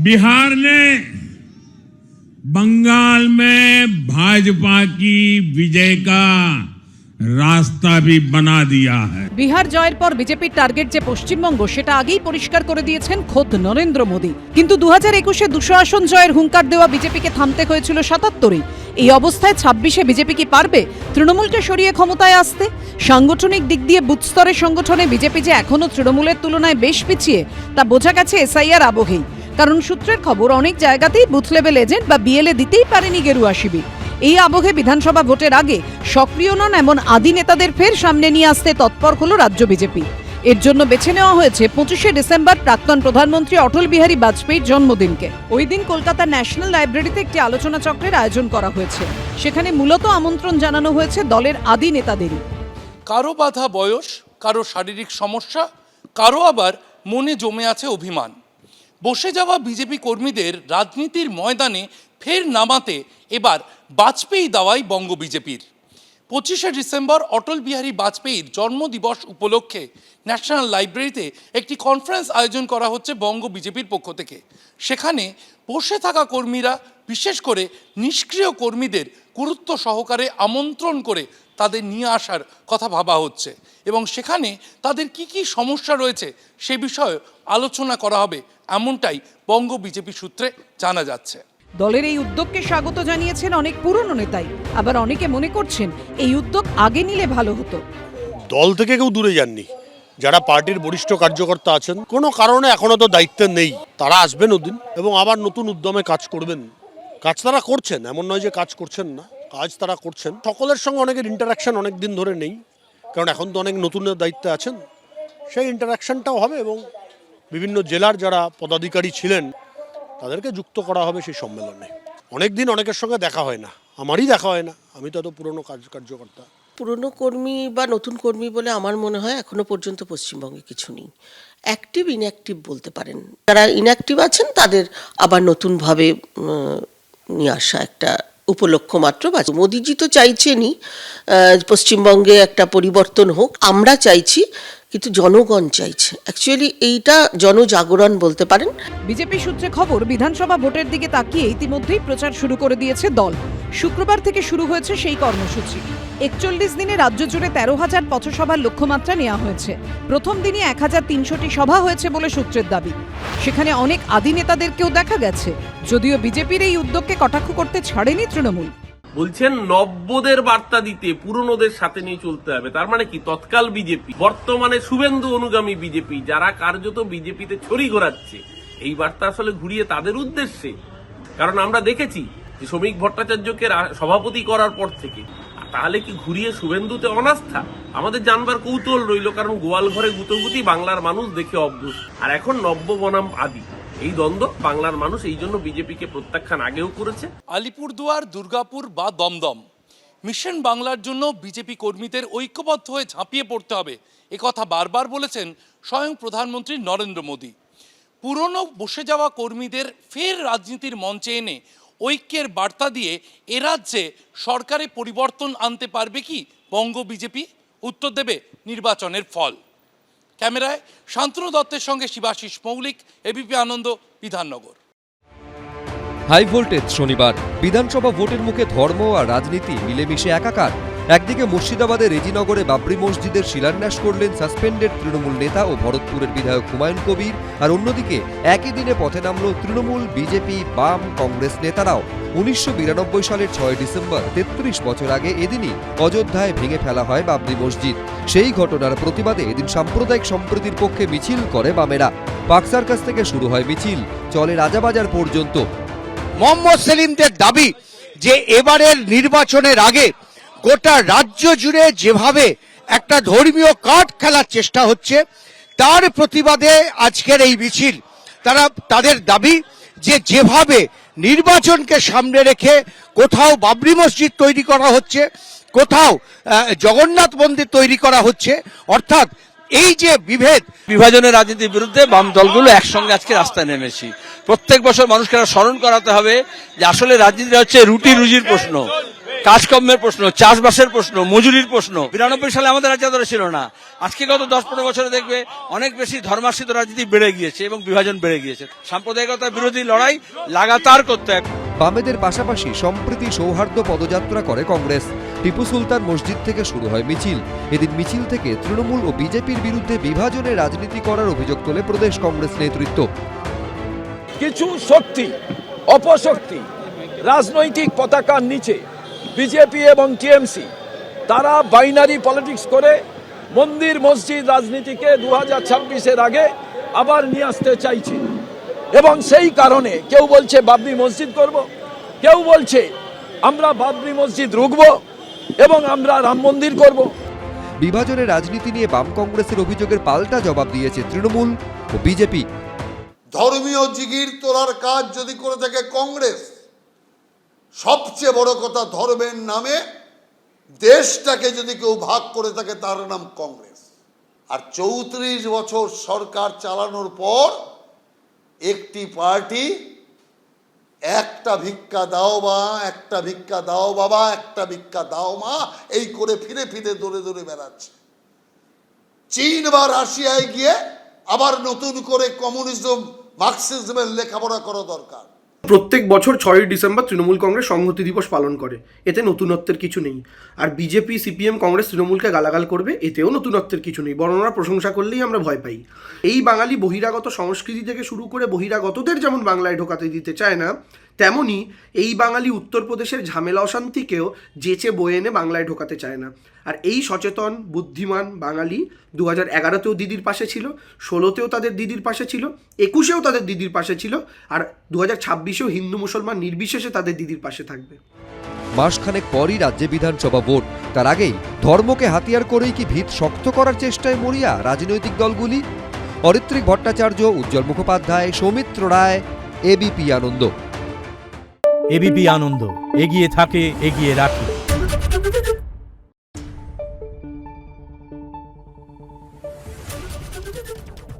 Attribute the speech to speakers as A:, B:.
A: बिहार ने बंगाल में भाजपा की विजय का रास्ता भी बना दिया है
B: বিহার জয়ের পর বিজেপির টার্গেট যে পশ্চিমবঙ্গ সেটা আগেই পরিষ্কার করে দিয়েছেন খোদ নরেন্দ্র মোদী কিন্তু দু হাজার একুশে দুশো আসন জয়ের হুঙ্কার দেওয়া বিজেপিকে থামতে হয়েছিল সাতাত্তরে এই অবস্থায় ছাব্বিশে বিজেপি কি পারবে তৃণমূলকে সরিয়ে ক্ষমতায় আসতে সাংগঠনিক দিক দিয়ে বুথ স্তরের সংগঠনে বিজেপি যে এখনও তৃণমূলের তুলনায় বেশ পিছিয়ে তা বোঝা গেছে এসআইআর আবহেই কারণ সূত্রের খবর, অনেক জায়গাতেই বুথ লেভেল এজেন্ট বা বিএলএ দিতেই পারেনি গেরুয়া শিবির। এই আবহে বিধানসভা ভোটের আগে সক্রিয় নন এমন আদি নেতাদের ফের সামনে নিয়ে আসতে তৎপর হল রাজ্য বিজেপি এর জন্য বেছে নেওয়া হয়েছে পঁচিশে ডিসেম্বর প্রাক্তন প্রধানমন্ত্রী অটল বিহারী বাজপেয়ীর জন্মদিনকে। ওই দিন কলকাতা ন্যাশনাল লাইব্রেরিতে একটি আলোচনা চক্রের আয়োজন করা হয়েছে। সেখানে মূলত আমন্ত্রণ জানানো হয়েছে দলের আদি নেতাদেরই।
C: কারও বাধা বয়স, কারও শারীরিক সমস্যা, কারও আবার মনে জমে আছে অভিমান। বসে যাওয়া বিজেপি কর্মীদের রাজনীতির ময়দানে ফের নামাতে এবার বাজপেয়ী দাওয়াই বঙ্গ বিজেপির। পঁচিশে ডিসেম্বর অটল বিহারী বাজপেয়ীর জন্মদিবস উপলক্ষে ন্যাশনাল লাইব্রেরিতে একটি কনফারেন্স আয়োজন করা হচ্ছে বঙ্গ বিজেপির পক্ষ থেকে। সেখানে বসে থাকা কর্মীরা, বিশেষ করে নিষ্ক্রিয় কর্মীদের গুরুত্ব সহকারে আমন্ত্রণ করে তাদের নিয়ে আসার কথা ভাবা হচ্ছে এবং সেখানে তাদের কি কি সমস্যা রয়েছে সে বিষয়ে আলোচনা করা হবে এমনটাই বঙ্গ বিজেপি সূত্রে জানা যাচ্ছে।
B: দলের এই উদ্যোগকে স্বাগত জানিয়েছেন অনেক পুরনো নেতাই আবার অনেকে মনে করছেন এই উদ্যোগ আগে নিলে ভালো হতো।
D: দল থেকে কেউ দূরে যাননি। যারা পার্টির বরিষ্ঠ কার্যকর্তা আছেন কোনো কারণে এখনও তো দায়িত্বে নেই। তারা আসবেন ওদিন এবং আবার নতুন উদ্যমে কাজ করবেন। কাজ তারা করছেন এমন নয় যে কাজ করছেন না কাজ তারা করছেন। সকলের সঙ্গে অনেকের ইন্টারাকশন অনেক দিন ধরে নেই কারণ এখন তো অনেক নতুনের দায়িত্বে আছেন। সেই ইন্টারাকশনটাও হবে এবং বিভিন্ন জেলার যারা পদাধিকারী ছিলেন, তাদেরকে যুক্ত করা হবে সেই সম্মেলনে। অনেক দিন অনেকের সঙ্গে দেখা হয় না। আমারই দেখা হয় না। আমি তো এত পুরনো কাজ, কার্যকর্তা।
E: পুরনো কর্মী বা নতুন কর্মী বলে আমার মনে হয় এখনও পর্যন্ত পশ্চিমবঙ্গে কিছু নেই। অ্যাক্টিভ ইনঅ্যাক্টিভ বলতে পারেন। যারা ইনঅ্যাক্টিভ আছেন, তাদের আবার নতুনভাবে নিয়ে আসা একটা উপলক্ষ মাত্র বা মোদিজি তো চাইছেনই পশ্চিমবঙ্গে একটা পরিবর্তন হোক। আমরা চাইছি কিন্তু জনগণ চাইছে। অ্যাকচুয়ালি এইটা জনজাগরণ বলতে পারেন।
B: বিজেপি সূত্রে খবর, বিধানসভা ভোটের দিকে তাকিয়ে ইতিমধ্যেই প্রচার শুরু করে দিয়েছে দল। শুক্রবার থেকে শুরু হয়েছে সেই কর্মসূচি। একচল্লিশ দিনে রাজ্য জুড়ে তেরো হাজার পথসভার লক্ষ্যমাত্রা নেওয়া হয়েছে। প্রথম দিনে এক হাজার তিনশোটি সভা হয়েছে বলে সূত্রের দাবি। সেখানে অনেক আদি নেতাদেরকেও দেখা গেছে। যদিও বিজেপির এই উদ্যোগকে কটাক্ষ করতে ছাড়েনি তৃণমূল।
F: বলছেন নব্যদের বার্তা দিতে পুরনোদের সাথে নিয়ে চলতে হবে। তার মানে কি? তৎকাল বিজেপি, বর্তমানে শুভেন্দু অনুগামী বিজেপি, যারা কার্যত বিজেপিতে ছড়ি ঘোরাচ্ছে, এই বার্তা আসলে ঘুরিয়ে তাদের উদ্দেশ্যে। কারণ আমরা দেখেছি যে শ্রমিক ভট্টাচার্যকে সভাপতি করার পর থেকে, তাহলে কি ঘুরিয়ে শুভেন্দুতে অনাস্থা? আমাদের জানবার কৌতূহল রইল, কারণ গোয়াল ঘরে গুতোগুতি বাংলার মানুষ দেখে অভ্যস্ত। আর এখন নব্য বনাম আদি। এই দ্বন্দ্ব বাংলার মানুষ এই জন্য বিজেপিকে প্রত্যাখ্যান আগেও করেছে।
C: আলিপুরদুয়ার, দুর্গাপুর বা দমদম। মিশন বাংলার জন্য বিজেপি কর্মীদের ঐক্যবদ্ধ হয়ে ঝাঁপিয়ে পড়তে হবে। একথা বারবার বলেছেন স্বয়ং প্রধানমন্ত্রী নরেন্দ্র মোদী। পুরনো বসে যাওয়া কর্মীদের ফের রাজনীতির মঞ্চে এনে ঐক্যের বার্তা দিয়ে এ রাজ্যে সরকারে পরিবর্তন আনতে পারবে কি বঙ্গ বিজেপি? উত্তর দেবে নির্বাচনের ফল। ক্যামেরায় শান্তনু দত্তের সঙ্গে Shibashis Moulik, ABP Ananda, Bidhannagar.
G: High voltage শনিবার। বিধানসভা ভোটের মুখে ধর্ম আর রাজনীতি মিলেমিশে একাকার। একদিকে মুর্শিদাবাদের রেজিনগরে বাবরি মসজিদের শিলান্যাস করলেন সাসপেন্ডেড তৃণমূল নেতা ও ভরতপুরের বিধায়ক হুমায়ুন কবির, আর অন্যদিকে একই দিনে পথে নামল তৃণমূল, বিজেপি, বাম, কংগ্রেস নেতারাও। উনিশশো বিরানব্বই সালের ছয় ডিসেম্বর, তেত্রিশ বছর আগে এদিনই অযোধ্যায় ভেঙে ফেলা হয় বাবরি মসজিদ। সেই ঘটনার প্রতিবাদে এদিন সাম্প্রদায়িক সম্প্রীতির পক্ষে মিছিল করে বামেরা। পাকসার কাছ থেকে শুরু হয় মিছিল, চলে রাজাবাজার পর্যন্ত।
H: মোহাম্মদ সেলিমদের দাবি যে এবারের নির্বাচনের আগে গোটা রাজ্য জুড়ে যেভাবে একটা ধর্মীয় কাঠ খেলার চেষ্টা হচ্ছে, তার প্রতিবাদে আজকের এই মিছিল। তারা, তাদের দাবি যে যেভাবে নির্বাচনকে সামনে রেখে কোথাও বাবরি মসজিদ তৈরি করা হচ্ছে, কোথাও জগন্নাথ মন্দির তৈরি করা হচ্ছে, অর্থাৎ এই যে বিভেদ,
I: বিভাজনের রাজনীতির বিরুদ্ধে বাম দলগুলো একসঙ্গে আজকে রাস্তায় নেমেছি। প্রত্যেক বছর মানুষকে স্মরণ করাতে হবে যে আসলে রাজনীতিটা হচ্ছে রুটি রুজির প্রশ্ন। কাজকর্মের প্রশ্ন চাষবাসের প্রশ্ন মজুরির প্রশ্ন। বিরানব্বই সালে আমাদের রাজ্য ধরে ছিল না। আজকে গত দশ পনেরো বছরে দেখবে অনেক বেশি ধর্মাশ্রিত রাজনীতি বেড়ে গিয়েছে এবং বিভাজন বেড়ে গিয়েছে। সাম্প্রদায়িকতা বিরোধী লড়াই লাগাতার করতে
G: বামেদের পাশাপাশি সম্প্রীতি সৌহার্দ্য পদযাত্রা করে কংগ্রেস। টিপু সুলতান মসজিদ থেকে শুরু হয় মিছিল। এদিন মিছিল থেকে তৃণমূল ও বিজেপির বিরুদ্ধে বিভাজনের রাজনীতি করার অভিযোগ তোলে প্রদেশ কংগ্রেস নেতৃত্ব।
J: কিছু শক্তি অপশক্তি রাজনৈতিক পতাকার নিচে বিজেপি এবং টিএমসি তারা বাইনারি পলিটিক্স করে মন্দির মসজিদ রাজনীতিকে দু হাজার ছাব্বিশের আগে আবার নিয়ে আসতে চাইছে। এবং সেই কারণে কেউ বলছে বাবরি মসজিদ করব কেউ বলছে আমরা বাবরি মসজিদ রুখব এবং আমরা রাম মন্দির করব।
G: বিভাজনের রাজনীতি নিয়ে বাম কংগ্রেসের অভিযোগের পাল্টা জবাব দিয়েছে তৃণমূল ও বিজেপি।
K: ধর্মীয় জিগির তোলার কাজ যদি করে থাকে কংগ্রেস সবচেয়ে বড় কথা ধর্মের নামে দেশটাকে যদি কেউ ভাগ করে থাকে, তার নাম কংগ্রেস। আর চৌত্রিশ বছর সরকার চালানোর পর একটি পার্টি একটা ভিক্ষা দাও বা একটা ভিক্ষা দাও বাবা, একটা ভিক্ষা দাও মা, এই করে ফিরে ফিরে দৌড়ে দৌড়ে বেড়াচ্ছে। চীন বা রাশিয়ায় গিয়ে আবার নতুন করে কমিউনিজম, মার্কসিজমের লেখাপড়া করা দরকার।
L: প্রত্যেক বছর ছয়ই ডিসেম্বর তৃণমূল কংগ্রেস সংহতি দিবস পালন করে। এতে নতুনত্বের কিছু নেই। আর বিজেপি, সিপিএম, কংগ্রেস তৃণমূলকে গালাগাল করবে, এতেও নতুনত্বের কিছু নেই, বরং ওরা প্রশংসা করলেই আমরা ভয় পাই। এই বাঙালি বহিরাগত সংস্কৃতি থেকে শুরু করে বহিরাগতদের যেমন বাংলায় ঢোকাতে দিতে চায় না, তেমনি এই বাঙালি উত্তরপ্রদেশের ঝামেলা অশান্তিকেও যেচে বয়ে এনে বাংলায় ঢোকাতে চায় না। আর এই সচেতন বুদ্ধিমান বাঙালি দু হাজার এগারোতেও দিদির পাশে ছিল ষোলোতেও তাদের দিদির পাশে ছিল একুশেও তাদের দিদির পাশে ছিল আর দু হাজার ছাব্বিশেও হিন্দু মুসলমান নির্বিশেষে তাদের দিদির পাশে থাকবে।
G: মাসখানেক পরই রাজ্যে বিধানসভা ভোট। তার আগেই ধর্মকে হাতিয়ার করেই কি ভিত শক্ত করার চেষ্টায় মরিয়া রাজনৈতিক দলগুলি? অরিত্রিক ভট্টাচার্য উজ্জ্বল মুখোপাধ্যায় সৌমিত্র রায় এবিপি আনন্দ।
J: এবিপি আনন্দ এগিয়ে থাকে এগিয়ে রাখে। Thank you.